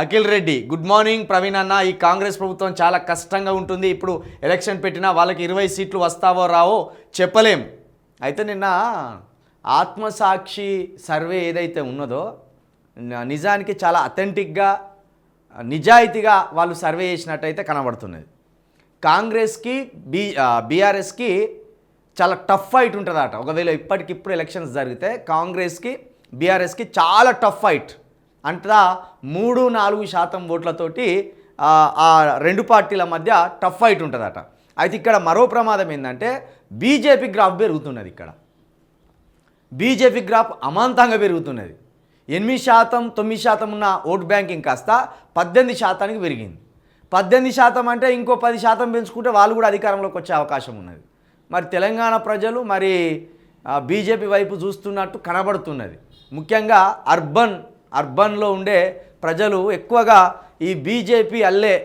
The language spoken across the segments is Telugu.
అఖిల్ రెడ్డి గుడ్ మార్నింగ్ ప్రవీణ్ అన్న. ఈ కాంగ్రెస్ ప్రభుత్వం చాలా కష్టంగా ఉంటుంది. ఇప్పుడు ఎలక్షన్ పెట్టినా వాళ్ళకి ఇరవై సీట్లు వస్తావో రావో చెప్పలేం. అయితే నిన్న ఆత్మసాక్షి సర్వే ఏదైతే ఉన్నదో నిజానికి చాలా అథెంటిక్గా నిజాయితీగా వాళ్ళు సర్వే చేసినట్టయితే కనబడుతున్నది. కాంగ్రెస్కి బీ బీఆర్ఎస్కి చాలా టఫ్ ఫైట్ ఉంటుందట. ఒకవేళ ఇప్పటికిప్పుడు ఎలక్షన్స్ జరిగితే కాంగ్రెస్కి బీఆర్ఎస్కి చాలా టఫ్ ఫైట్. అంటా మూడు నాలుగు శాతం ఓట్లతోటి ఆ, రెండు పార్టీల మధ్య టఫ్ ఫైట్ ఉంటుందట. అయితే ఇక్కడ మరో ప్రమాదం ఏంటంటే బీజేపీ గ్రాఫ్ పెరుగుతున్నది ఇక్కడ. బీజేపీ గ్రాఫ్ అమాంతంగా పెరుగుతున్నది. ఎనిమిది శాతం తొమ్మిది శాతం ఉన్న ఓట్ బ్యాంకింగ్ కాస్త పద్దెనిమిది శాతానికి పెరిగింది. పద్దెనిమిది శాతం అంటే ఇంకో పది శాతం పెంచుకుంటే వాళ్ళు కూడా అధికారంలోకి వచ్చే అవకాశం ఉన్నది. మరి తెలంగాణ ప్రజలు మరి బీజేపీ వైపు చూస్తున్నట్టు కనబడుతున్నది. ముఖ్యంగా అర్బన్ అర్బన్లో ఉండే ప్రజలు ఎక్కువగా ఈ బీజేపీ అల్లే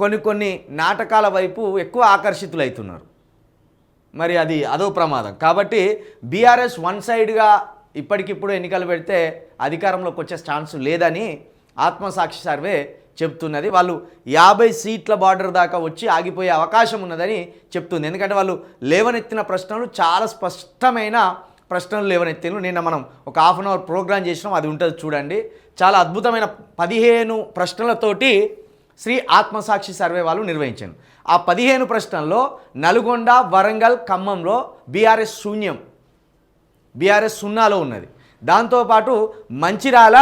కొన్ని కొన్ని నాటకాల వైపు ఎక్కువ ఆకర్షితులవుతున్నారు మరి అది అదో ప్రమాదం. కాబట్టి బీఆర్ఎస్ వన్ సైడ్గా ఇప్పటికిప్పుడు ఎన్నికలు పెడితే అధికారంలోకి వచ్చే ఛాన్స్ లేదని ఆత్మసాక్షి సర్వే చెప్తున్నది. వాళ్ళు యాభై సీట్ల బార్డర్ దాకా వచ్చి ఆగిపోయే అవకాశం ఉన్నదని చెప్తుంది. ఎందుకంటే వాళ్ళు లేవనెత్తిన ప్రశ్నలు చాలా స్పష్టమైన ప్రశ్నలు లేవనెత్తిను నిన్న మనం ఒక హాఫ్ అన్ అవర్ ప్రోగ్రామ్ చేసినాం అది ఉంటుంది చూడండి. చాలా అద్భుతమైన పదిహేను ప్రశ్నలతోటి శ్రీ ఆత్మసాక్షి సర్వే వాళ్ళు నిర్వహించారు. ఆ పదిహేను ప్రశ్నల్లో నల్గొండ వరంగల్ ఖమ్మంలో బీఆర్ఎస్ శూన్యం. బీఆర్ఎస్ సున్నాలో ఉన్నది. దాంతోపాటు మంచిర్యాల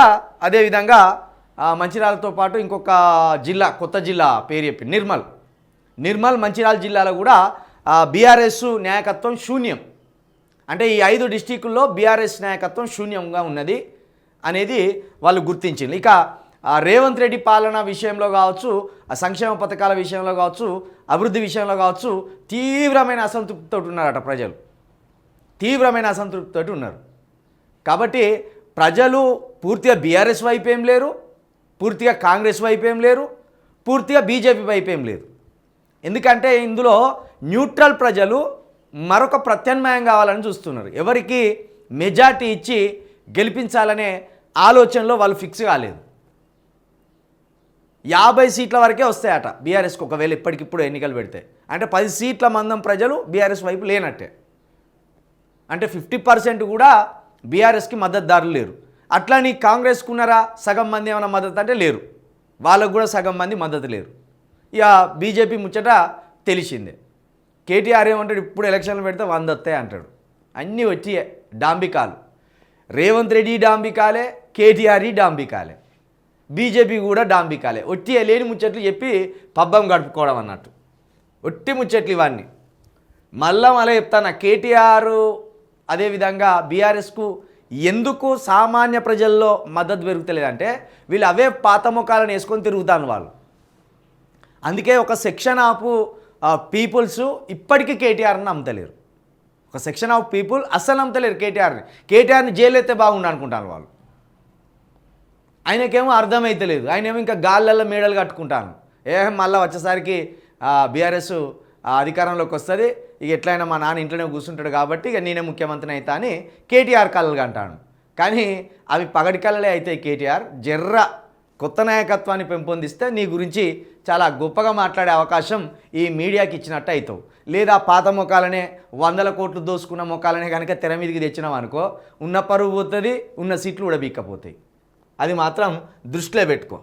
అదేవిధంగా మంచిరాలతో మంచిర్యాలతో పాటు ఇంకొక జిల్లా కొత్త జిల్లా పేరు చెప్పి నిర్మల్. నిర్మల్ మంచిరాల జిల్లాలో కూడా బీఆర్ఎస్ నాయకత్వం శూన్యం. అంటే ఈ ఐదు డిస్టికుల్లో బీఆర్ఎస్ నాయకత్వం శూన్యంగా ఉన్నది అనేది వాళ్ళు గుర్తించింది ఇక ఆ, రేవంత్ రెడ్డి పాలన విషయంలో కావచ్చు ఆ సంక్షేమ పథకాల విషయంలో కావచ్చు అభివృద్ధి విషయంలో కావచ్చు తీవ్రమైన అసంతృప్తితో ఉన్నారట ప్రజలు. తీవ్రమైన అసంతృప్తితో ఉన్నారు. కాబట్టి ప్రజలు పూర్తిగా బీఆర్ఎస్ వైపు ఏం లేరు పూర్తిగా కాంగ్రెస్ వైపు ఏం లేరు పూర్తిగా బీజేపీ వైపు ఏం లేదు. ఎందుకంటే ఇందులో న్యూట్రల్ ప్రజలు మరొక ప్రత్యామ్నాయం కావాలని చూస్తున్నారు. ఎవరికి మెజార్టీ ఇచ్చి గెలిపించాలనే ఆలోచనలో వాళ్ళు ఫిక్స్ కాలేదు. యాభై సీట్ల వరకే వస్తాయట బీఆర్ఎస్కి. ఒకవేళ ఇప్పటికిప్పుడు ఎన్నికలు పెడితే అంటే పది సీట్ల మందం ప్రజలు బీఆర్ఎస్ వైపు లేనట్టే. అంటే ఫిఫ్టీ పర్సెంట్ కూడా బీఆర్ఎస్కి మద్దతుదారులు లేరు. అట్లా నీ కాంగ్రెస్కున్నారా సగం మంది ఏమైనా మద్దతు అంటే లేరు. వాళ్ళకు కూడా సగం మంది మద్దతు లేరు. ఇక బీజేపీ ముచ్చట తెలిసిందే. కేటీఆర్ ఏమంటాడు? ఇప్పుడు ఎలక్షన్లు పెడితే వంద వస్తాయి అంటాడు. అన్నీ వచ్చి డాంబికాలు. రేవంత్ రెడ్డి డాంబికాలే కేటీఆర్ డాంబికాలే. బీజేపీ కూడా డాంబికాలే. ఒట్టి లేని ముచ్చట్లు చెప్పి పబ్బం గడుపుకోవడం అన్నట్టు. ఒట్టి ముచ్చట్లు ఇవన్నీ. మళ్ళా మళ్ళీ చెప్తాను కేటీఆర్ అదేవిధంగా బీఆర్ఎస్కు ఎందుకు సామాన్య ప్రజల్లో మద్దతు పెరుగుతలేదంటే వీళ్ళు అవే పాత ముఖాలను వేసుకొని తిరుగుతాను వాళ్ళు. అందుకే ఒక సెక్షన్ ఆపు పీపుల్స్ ఇప్పటికీ కేటీఆర్ని నమ్మతలేరు. ఒక సెక్షన్ ఆఫ్ పీపుల్ అస్సలు నమ్మతలేరు కేటీఆర్ని. కేటీఆర్ని జైలు అయితే బాగుండు అనుకుంటాను వాళ్ళు. ఆయనకేమో అర్థమైతలేదు ఆయనేమో ఇంకా గాళ్ళల్లో మేడలు కట్టుకుంటాను ఏ మళ్ళీ వచ్చేసరికి బీఆర్ఎస్ అధికారంలోకి వస్తుంది. ఇక ఎట్లయినా మా నాన్న ఇంట్లోనే కూర్చుంటాడు కాబట్టి ఇక నేనే ముఖ్యమంత్రిని అవుతా అని కేటీఆర్ కళ్ళలుగా అంటాను కానీ అవి పగడి కళ్ళలే అయితే కేటీఆర్ జర్ర. కొత్త నాయకత్వాన్ని పెంపొందిస్తే నీ గురించి చాలా గొప్పగా మాట్లాడే అవకాశం ఈ మీడియాకి ఇచ్చినట్టు అవుతావు లేదా పాత ముఖాలనే వందల కోట్లు దోసుకున్న ముఖాలనే కనుక తెర మీదకి తెచ్చినాం అనుకో ఉన్న పరువు పోతుంది ఉన్న సీట్లు కూడా బీక్కపోతాయి అది మాత్రం దృష్టిలో పెట్టుకో.